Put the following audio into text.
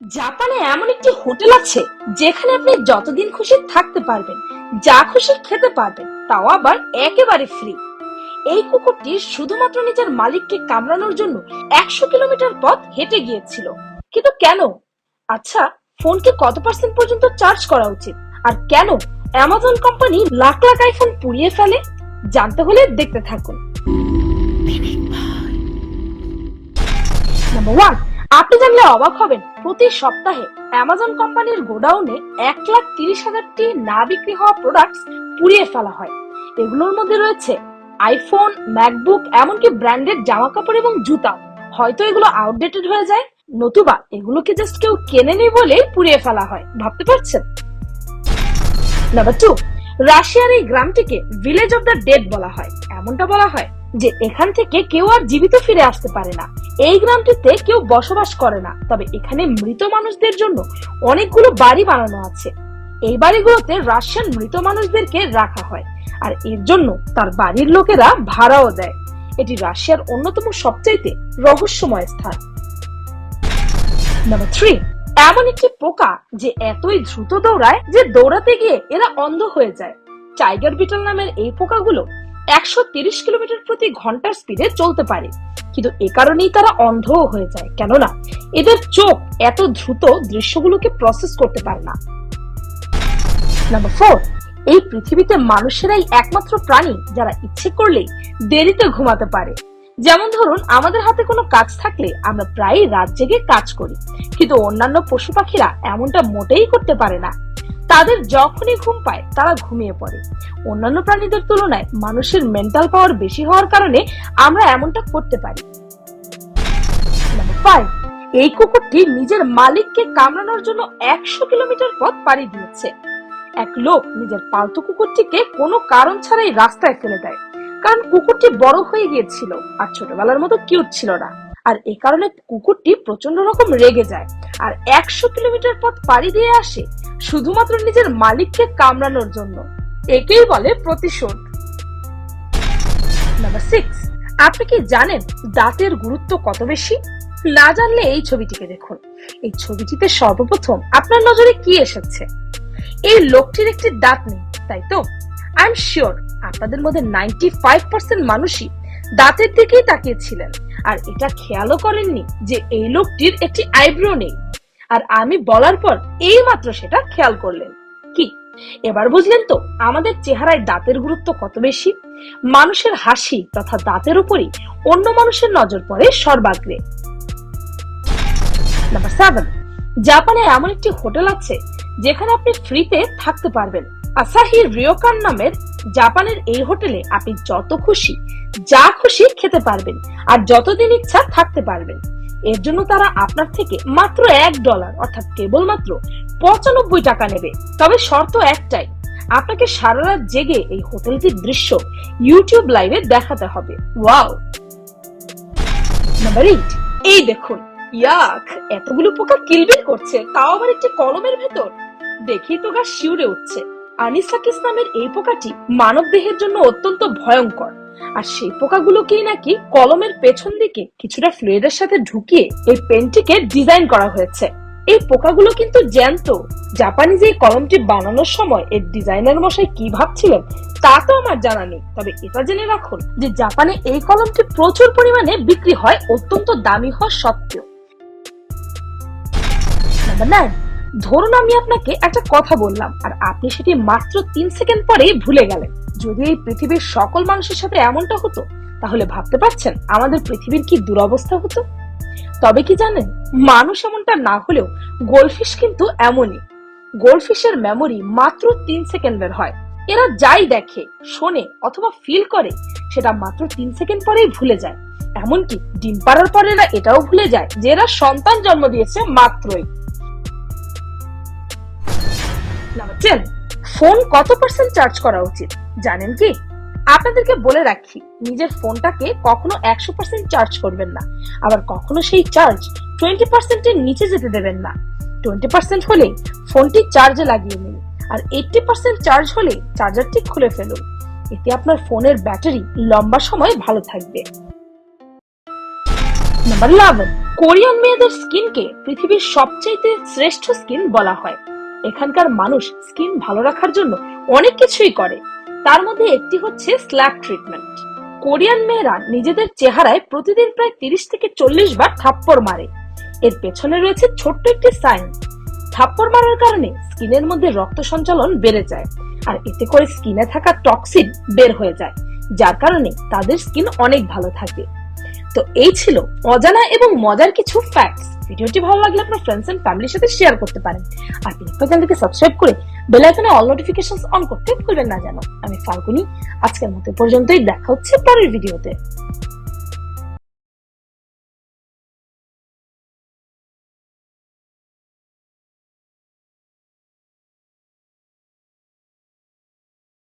জাপানে এমন একটি হোটেল আছে যেখানে আপনি যতদিন খুশি থাকতে পারবেন, যা খুশি খেতে পারবেন, তাও আবার একেবারে ফ্রি এই কুকুরটি শুধুমাত্র নিজের মালিককে কামড়ানোর জন্য একশো কিলোমিটার পথ হেঁটে গিয়েছিল। কিন্তু কেন? আচ্ছা ফোনকে কত পার্সেন্ট পর্যন্ত চার্জ করা উচিত? আর কেন Amazon company lakh lakh iPhone পুড়িয়ে ফেলে? জানতে হলে দেখতে থাকুন। নাম্বার ওয়ান আপনি জানলে অবাক হবেন, প্রতি সপ্তাহে অ্যামাজন কোম্পানির গোডাউনে এক লাখ তিরিশ হাজারটি না বিক্রি হওয়া প্রোডাক্টস পুড়িয়ে ফেলা হয়। এগুলোর মধ্যে রয়েছে আইফোন ম্যাকবুক এমনকি ব্র্যান্ডেড জামা কাপড় এবং জুতা। হয়তো এগুলো আউটডেটেড হয়ে যায়, নতুবা এগুলোকে জাস্ট কেউ কেনে নেই বলে পুড়িয়ে ফেলা হয়। ভাবতে পারছেন? নাম্বার টু রাশিয়ার এই গ্রামটিকে ভিলেজ অফ দ্য ডেড বলা হয়। এমনটা বলা হয়। যে এখান থেকে কেউ আর জীবিত ফিরে আসতে পারে না। এই গ্রামটিতে কেউ বসবাস করে না। তবে এখানে মৃত মানুষদের জন্য অনেকগুলো বাড়ি বানানো আছে। এই বাড়িগুলোতে রাশিয়ান মৃত মানুষদেরকে রাখা হয়। আর এর জন্য তার বাড়ির লোকেরা ভাড়াও দেয়। এটি রাশিয়ার অন্যতম সবচাইতে রহস্যময় স্থান। নাম্বার থ্রি এমন একটি পোকা যে এতই দ্রুত দৌড়ায় যে দৌড়াতে গিয়ে এরা অন্ধ হয়ে যায়। টাইগার বিটল নামের এই পোকাগুলো একশো তিরিশ কিলোমিটার প্রতি ঘণ্টার স্পিডে চলতে পারে। কিন্তু এ কারণেই তারা অন্ধও হয়ে যায়, কেননা এদের চোখ এত দ্রুত দৃশ্যগুলোকে প্রসেস করতে পারে না। নাম্বার ফোর এই পৃথিবীতে মানুষেরাই একমাত্র প্রাণী যারা ইচ্ছে করলেই দেরিতে ঘুমাতে পারে। যেমন ধরুন, আমাদের হাতে কোনো কাজ থাকলে আমরা প্রায়ই রাত জেগে কাজ করি, কিন্তু অন্যান্য পশু পাখিরা এমনটা মোটেই করতে পারে না। তাদের যখনই ঘুম পায়, তারা ঘুমিয়ে পড়ে। অন্যান্য প্রাণীদের তুলনায় মানুষের মেন্টাল পাওয়ার বেশি হওয়ার কারণে আমরা এমনটা করতে পারি। এই কুকুরটি নিজের মালিককে কামড়ানোর জন্য একশো কিলোমিটার পথ পাড়ি দিয়েছে। এক লোক নিজের পালতু কুকুরটিকে কোনো কারণ ছাড়াই রাস্তায় ফেলে দেয়, কারণ কুকুরটি বড় হয়ে গিয়েছিল আর ছোটবেলার মতো কিউট ছিল না। আর এই কারণে কুকুরটি প্রচণ্ড রকম রেগে যায়। আর একশো কিলোমিটার পথ পাড়ি দিয়ে আসে শুধুমাত্র নিজের মালিককে কামড়ানোর জন্য। একেই বলে প্রতিশোধ। নাম্বার সিক্স আপনি কি জানেন দাঁতের গুরুত্ব কত বেশি? না জানলে এই ছবিটিকে দেখুন। এই ছবিটিতে সর্বপ্রথম আপনার নজরে কি এসেছে? এই লোকটির একটি দাঁত নেই, তাই তো? আই এম শিওর আপনাদের মধ্যে নাইনটি ফাইভ পার্সেন্ট মানুষই দাঁতের দিকেই তাকিয়েছিলেন আর এটা খেয়ালও করেননি যে এই লোকটির একটি আইব্রো নেই। আর আমি বলার পর এই মাত্র সেটা খেয়াল করলেন। কি? এবার বুঝলেন তো, আমাদের চেহারায় দাঁতের গুরুত্ব কত বেশি? মানুষের হাসি তথা দাঁতের উপরই অন্য মানুষের নজর পড়ে সর্বাগ্রে। জাপানে এমন একটি হোটেল আছে যেখানে আপনি ফ্রিতে থাকতে পারবেন। আসাহি রিওকান নামের জাপানের এই হোটেলে আপনি যত খুশি, যা খুশি খেতে পারবেন আর যতদিন ইচ্ছা থাকতে পারবেন। এর জন্য তারা আপনার থেকে মাত্র এক ডলার, অর্থাৎ কেবলমাত্র পঁচানব্বই টাকা নেবে। তবে শর্ত একটাই, আপনাকে সারা রাত জেগে এই হোটেলটির দৃশ্য ইউটিউব লাইভে দেখাতে হবে। ওয়াও! নাম্বার এইট, এই দেখুন, ইয়াক, এতগুলো পোকা কিলবিল করছে, তাও আবার একটি কলমের ভেতর। দেখেই তো গা শিউরে উঠছে। আনিসাকিস নামের এই পোকাটি মানব দেহের জন্য অত্যন্ত ভয়ঙ্কর। আর সেই পোকাগুলোকেই নাকি কলমের পেছন দিকে কিছুটা ফ্লুইডের সাথে ঢুকিয়ে এই পেনটিকে ডিজাইন করা হয়েছে। এই পোকাগুলো কিন্তু জ্যান্ত। জাপানিজ এই কলমটি বানানোর সময় এর ডিজাইনার মশাই কি ভাবছিলেন তা তো আমার জানা নেই। তবে এটা জেনে রাখুন যে জাপানে এই কলমটি প্রচুর পরিমাণে বিক্রি হয় অত্যন্ত দামি হওয়া সত্ত্বেও। নাম্বার নাইন ধরুন আমি আপনাকে একটা কথা বললাম, আর আপনি সেটি মাত্র তিন সেকেন্ড পরেই ভুলে গেলেন। যদি এই পৃথিবীর সকল মানুষের সাথে এমনটা হতো, তাহলে ভাবতে পারছেন আমাদের পৃথিবীর কি দুরবস্থা হতো? তবে কি জানেন, মানুষ এমনটা না হলেও গোলফিশ কিন্তু এমনই। গোলফিশের মেমোরি মাত্র তিন সেকেন্ডের হয়। এরা যাই দেখে, শোনে অথবা ফিল করে, সেটা মাত্র তিন সেকেন্ড পরেই ভুলে যায়। এমনকি ডিম পাড়ার পরে এরা এটাও ভুলে যায় যে এরা সন্তান জন্ম দিয়েছে মাত্রই। টেন ফোন কত পার্সেন্ট চার্জ করা উচিত? জানেন কি? আপনাদেরকে বলে রাখি, নিজের ফোনটাকে কখনো একশো পার্সেন্ট চার্জ করবেন না। আবার কখনো সেই চার্জ টোয়েন্টি পার্সেন্টের নিচে যেতে দেবেন না। টোয়েন্টি পার্সেন্ট হলে ফোনটি চার্জে লাগিয়ে নিন আর এইটটি পার্সেন্ট চার্জ হলে চার্জারটি খুলে ফেলুন। এতে আপনার ফোনের ব্যাটারি লম্বা সময় ভালো থাকবে। নাম্বার ইলেভেন কোরিয়ান মেয়েদের স্কিনকে পৃথিবীর সবচেয়ে শ্রেষ্ঠ স্কিন বলা হয়। এখানকার মানুষ স্কিন ভালো রাখার জন্য অনেক কিছুই করে। তার মধ্যে একটি হচ্ছে স্ল্যাক ট্রিটমেন্ট। কোরিয়ান মেয়েরা নিজেদের চেহারায় প্রতিদিন প্রায় তিরিশ থেকে চল্লিশ বার থাপ্পড় মারে। এর পেছনে রয়েছে ছোট্ট একটি সায়েন্স থাপ্পড় মারার কারণে স্কিনের মধ্যে রক্ত সঞ্চালন বেড়ে যায় আর এতে করে স্কিনে থাকা টক্সিন বের হয়ে যায়, যার কারণে তাদের স্কিন অনেক ভালো থাকে। তো এই ছিল অজানা এবং মজার কিছু ফ্যাক্টস ভিডিওটি ভালো লাগলে আপনার ফ্রেন্ডস এন্ড ফ্যামিলির সাথে শেয়ার করতে পারেন। আর পিনিকপা চ্যানেলকে সাবস্ক্রাইব করে বেল আইকনে অল নোটিফিকেশনস অন করতে ভুলবেন না জানো আমি ফাল্গুনি, আজকের মতো পর্যন্তই, দেখা হচ্ছে পরের ভিডিওতে